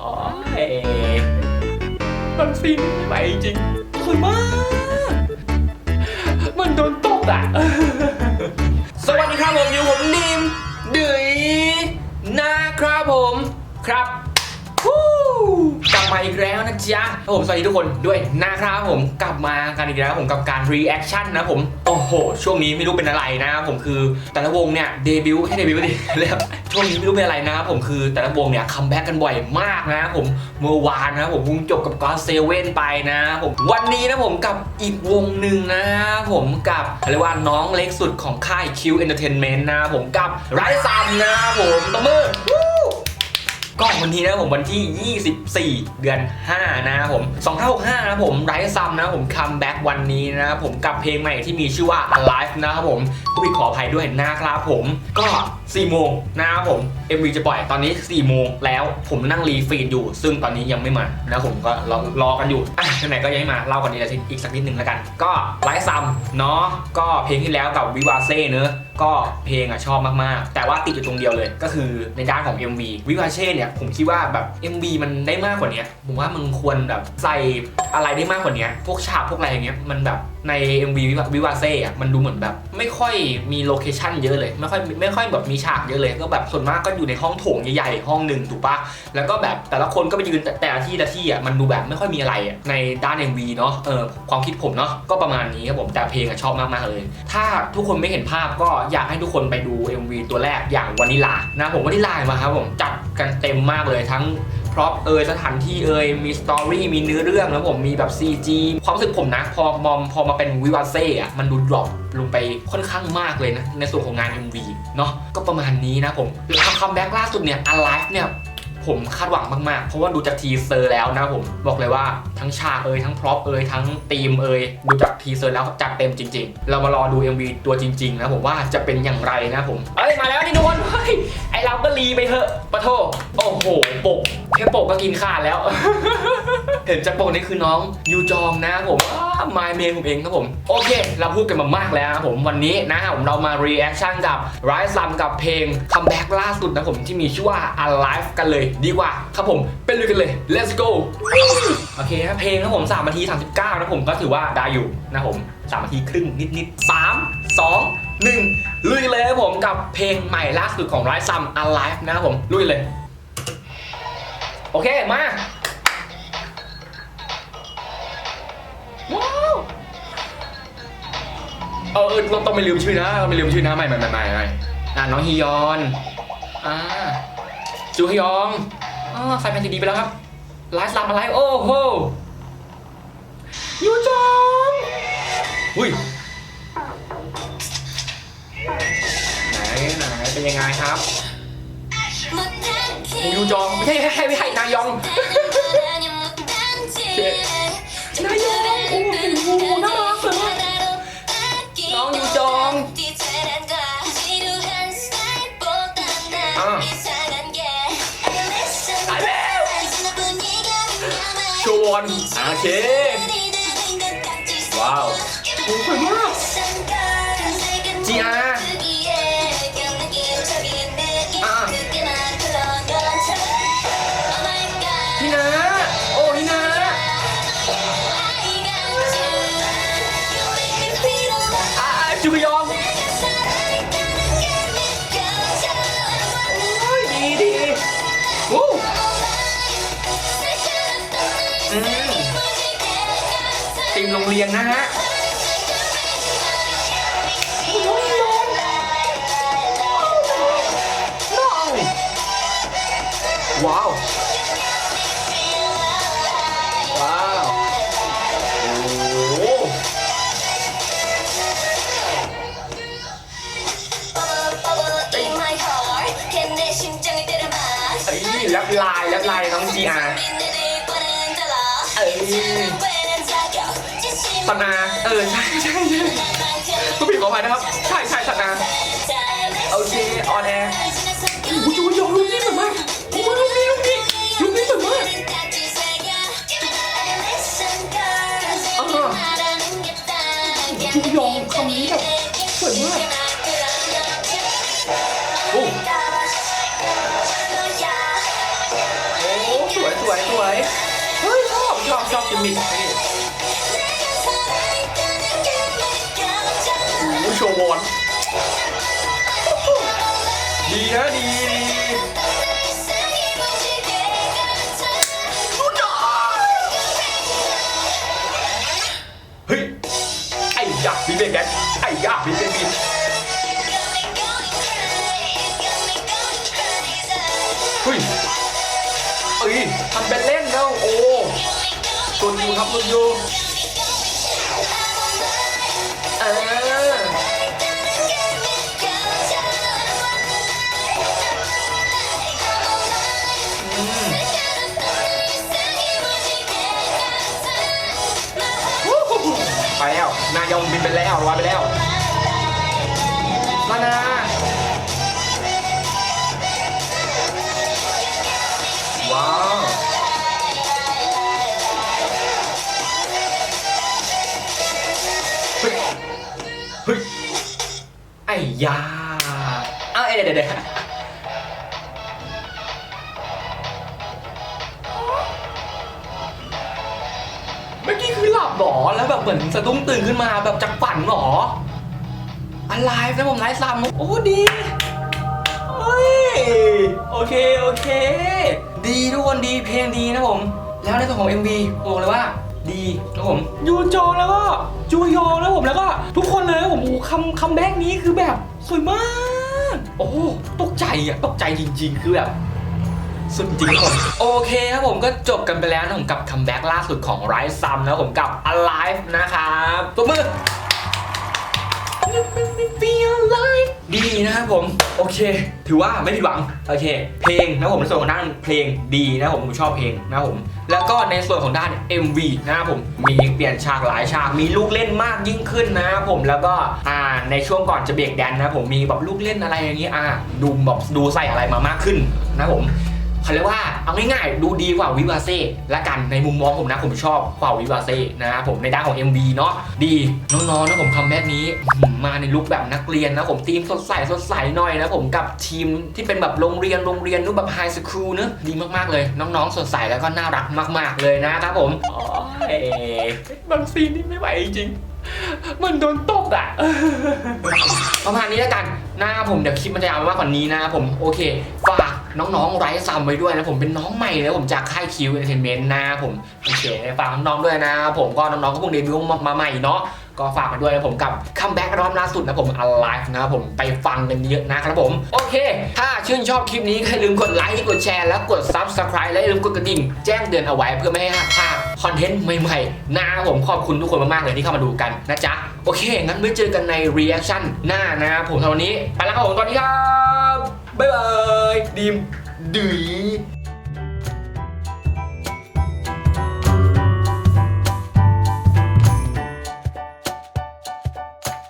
โอ้ยมันฟินไม่ไหวจริงสวยมาก มันโดนตกอะ สวัสดีครับผมอยู่ผมนิมดืยนะครับผมครับ มาอีกแล้วนะจ๊ะผมสวัสดีทุกคนด้วยนะครับผมกลับมากันอีกแล้วผมกับการ reaction นนะผม โอ้โห ช่วงนี้ไม่รู้เป็นอะไรนะครับผมคือแต่ละวงเนี่ยเดบิวต์ให้เดบิวต์ดิแล้วช่วงนี้ไม่รู้เป็นอะไรนะครับผมคือแต่ละวงเนี่ยคัมแบ็กกันบ่อยมากนะครับผมเมื่อวานนะผมเพิ่งจบกับกอเซเว่นไปนะผมวันนี้นะผมกับอีกวงหนึ่งนะผมกับเรียกว่าน้องเล็กสุดของค่าย Q Entertainment นะครับผมกับไรซัมนะผมตบมือ ก็วันนี้นะผมวันที่ 24 เดือน 5 นะครับผม2565นะครับผมไรซัมนะครับผมคัมแบ็กวันนี้นะครับผมกับเพลงใหม่ที่มีชื่อว่า Alive นะครับผมผู้ผิดขออภัยด้วยนะครับผมก็4โมงนะครับผม MV จะปล่อยตอนนี้4โมงแล้วผมนั่งรีฟีดอยู่ ซึ่งตอนนี้ยังไม่มานะครับผมก็รอรอกันอยู่อะไหนก็ยังไม่มาเล่ากันอีกอีกสักนิดนึงแล้วกัน ก็ไรซัมเนาะก็เพลงที่แล้วกับวิวาเซ่เนอะ ก็เพลงอะชอบมากๆ แต่ว่าติดอยู่ตรงเดียวเลย ก็คือในด้านของ MV วิวาเช่เนี่ยผมคิดว่าแบบ MV มันได้มากกว่านี้ผมว่ามึงควรแบบใส่อะไรได้มากกว่านี้พวกฉากพวกอะไรอย่างเงี้ยมันแบบใน MV วิวาวิวาเซ่อะมันดูเหมือนแบบ ไม่ค่อยมีโลเคชั่นเยอะเลย ไม่ค่อยไม่ค่อยแบบมีฉากเยอะเลย ก็แบบส่วนมากก็อยู่ในห้องโถงใหญ่ๆห้องหนึ่งถูกปะแล้วก็แบบแต่ละคนก็ไปยืนแต่แตละที่ละที่อะมันดูแบบไม่ค่อยมีอะไรอะในด้าน MV เนาะเออความคิดผมเนาะก็ประมาณนี้ครับผมแต่เพลงอะชอบมากๆเลย ถ้าทุกคนไม่เห็นภาพก็อยากให้ทุกคนไปดู MV ตัวแรกอย่างวานิลานะผมวานิลามาครับผมจัดกันเต็มมากเลยทั้ง ร็อพเอยสถานที่เอยมีสตอรี่มีเนื้อเรื่องแล้วผมมีแบบ CG ความรู้สึกผมนะ พอมอมพอมาเป็นวิวาเซ่อะมันดูดรอปลงไปค่อนข้างมากเลยนะ ในส่วนของงาน MV เนาะก็ประมาณนี้นะผมแล้วคัมแบ็กล่าสุดเนี่ย Alive เนี่ย ผมคาดหวังมากๆ เพราะว่าดูจากทีเซอร์แล้วนะผมบอกเลยว่าทั้งฉากเอยทั้งพร็อพเอยทั้งธีมเอยดูจากทีเซอร์แล้วจัดเต็มจริง ๆ เรามารอดู MV ตัวจริงๆนะผมว่าจะเป็นอย่างไรนะผมเอ้ยมาแล้วนี่ทุกคนเฮ้ยไอเราก็รีไปเถอะปะโทโอ้โหปกแค่ปกก็กินขาดแล้ว เห็นจากปกนี่คือน้องยูจองนะผมมายเมนผมเองครับผม โอเค เราพูดกันมามากแล้วนะผมวันนี้นะผมเรามา reaction กับไรซัมกับเพลงคัมแบ็กล่าสุดนะผมที่มีชื่อว่า Alive กันเลยดีกว่าครับผมเป็นเลยกันเลย let's go โอเคนะเพลงนะผม3นาที 39นะผมก็ถือว่าได้อยู่นะผม3นาทีครึ่งนิดๆ 3 2 1ลุยเลยครับผมกับเพลงใหม่ล่าสุดของไรซัม Alive นะครับผม ลุยเลย โอเค มา เออเออต้องต้องไม่ลืมชื่อนะต้องไม่ลืมชื่อนะใหม่ใหม่ใหม่ใหม่ใหม่อ่าน้องฮียอนอ่าจูฮยองอ๋อใส่แผ่นซีดีไปแล้วครับไลฟ์ซัมอะไรโอ้โหยูจองอุ้ยไหนไหนเป็นยังไงครับโอ้ยูจองไม่ใช่ไม่ใช่ไม่ใช่นายองนายองโอ้โหน่ารัก โชวอนอะโอเค ว้าวโอ้สวยมากจี เรียนนะฮะว้าว ว้าว โอ้โหเอ้ยแลบลายแลบลายน้องจีอาเอ้ย ตนา เออ ใช่ใช่ใช่ผู้ผิดขออภัยนะครับ ใช่ใช่ตนา โอเค ออนแอร์โอ้โหจูยองลูกนี้สวยมากโอ้โหลูกนี้ลูกนี้ลูกนี้สวยมากอ่าจูยองคำนี้แบบสวยมากโอ้โอ้สวยสวยสวยเฮ้ยชอบชอบชอบกิมมิ โอ้โหโชว์บอลดีนะดีดีเฮ้ย ไอ้ยักษ์พี่เป็นแกไอ้ยักษ์พี่เป็นบินเฮ้ยเอ้ยทำเป็นเล่นแล้วโอ้กดอยู่ครับกดอยู่เออายองบินไปแล้วลอยไปแล้วมานาว้าวเฮ้ยเฮ้ยไอ้ยาอ้าวเอ้ยเดี๋ยวเดี๋ยว เดี๋ยวเมื่อกี้คือหลับเหรอแล้วแบบเหมือนสะดุ้งตื่นขึ้นมาแบบจากฝันเหรออะไรนะผมไลฟ์ซ้ำโอ้ดีเฮ้ยโอเคโอเค ดีทุกคนดีเพลงดีนะผม แล้วในส่วนของ MV บอกเลยว่าดีนะผมยูจองแล้วก็จูยองแล้วผมแล้วก็ ทุกคนเลยผมโอ้คำคัมแบกนี้คือแบบสวยมาก โอ้ตกใจอะตกใจจริง ๆ คือแบบ สุดจริงครับผมโอเคครับผมก็จบกันไปแล้วนะผมกับคัมแบ็กล่าสุดของ Rise Sum นะผมกับ Alive นะครับตัวมือ Feel alive ดีนะครับผม โอเค ถือว่าไม่ผิดหวัง โอเค เพลงนะผมในส่วนของด้านเพลงดีนะผมผมชอบเพลงนะผม แล้วก็ในส่วนของด้าน MV นะครับผมมีเปลี่ยนฉากหลายฉากมีลูกเล่นมากยิ่งขึ้นนะครับผมแล้วก็อ่าในช่วงก่อนจะเบรกแดนนะครับผมมีแบบลูกเล่นอะไรอย่างนี้อ่าดูแบบดูใส่อะไรมามากขึ้นนะครับผม เขาเรียกว่าเอาง่ายๆดูดีกว่าวิวาเซ่ละกันในมุมมองผมนะผมชอบกว่าวิวาเซ่นะครับผมในด้านของ MV เนาะดีน้องๆนะผมคัมแบ็นี้มาในลุคแบบนักเรียนนะผมทีมสดใสสดใสหน่อยนะผมกับทีมที่เป็นแบบโรงเรียนโรงเรียนนุแบบไฮสคูลเนอะดีมากๆเลย น้องๆสดใสแล้วก็น่ารักมาก ๆเลยนะครับผมโอ้ยบางซีนนี่ไม่ไหวจริงมันโดนตกอะ ประมาณนี้แล้วกัน หนะครับผมเดี๋ยวคลิปมันจะยาวมากกว่านี้นะครับผม โอเค ฝาก น้องๆไร้ซัมไว้ด้วยนะผมเป็นน้องใหม่นะผมจากค่ายคิวเอนเตอร์เทนเมนต์นะผมโอเคฝากน้องๆด้วยนะ ผมก็น้องๆก็เพิ่งเดบิวต์มาใหม่เนาะก็ฝากกันด้วยนะผมกับคัมแบ็กรอบล่าสุดนะผม Alive นะครับผมไปฟังกันเยอะนะครับผม โอเค ถ้าชื่นชอบคลิปนี้ก็อย่าลืมกดไลค์กดแชร์แล้วกด Subscribe และอย่าลืมกดกระดิ่ง แจ้งเตือนเอาไว้เพื่อไม่ให้พลาดคอนเทนต์ใหม่ๆนะผมขอบคุณทุกคนมากๆเลยที่เข้ามาดูกันนะจ๊ะ โอเค งั้นไว้เจอกันใน reaction หน้านะครับผมสำหรับวันนี้ ไปแล้วครับผมตอนนี้ครับ บ๊ายบายดีมดุย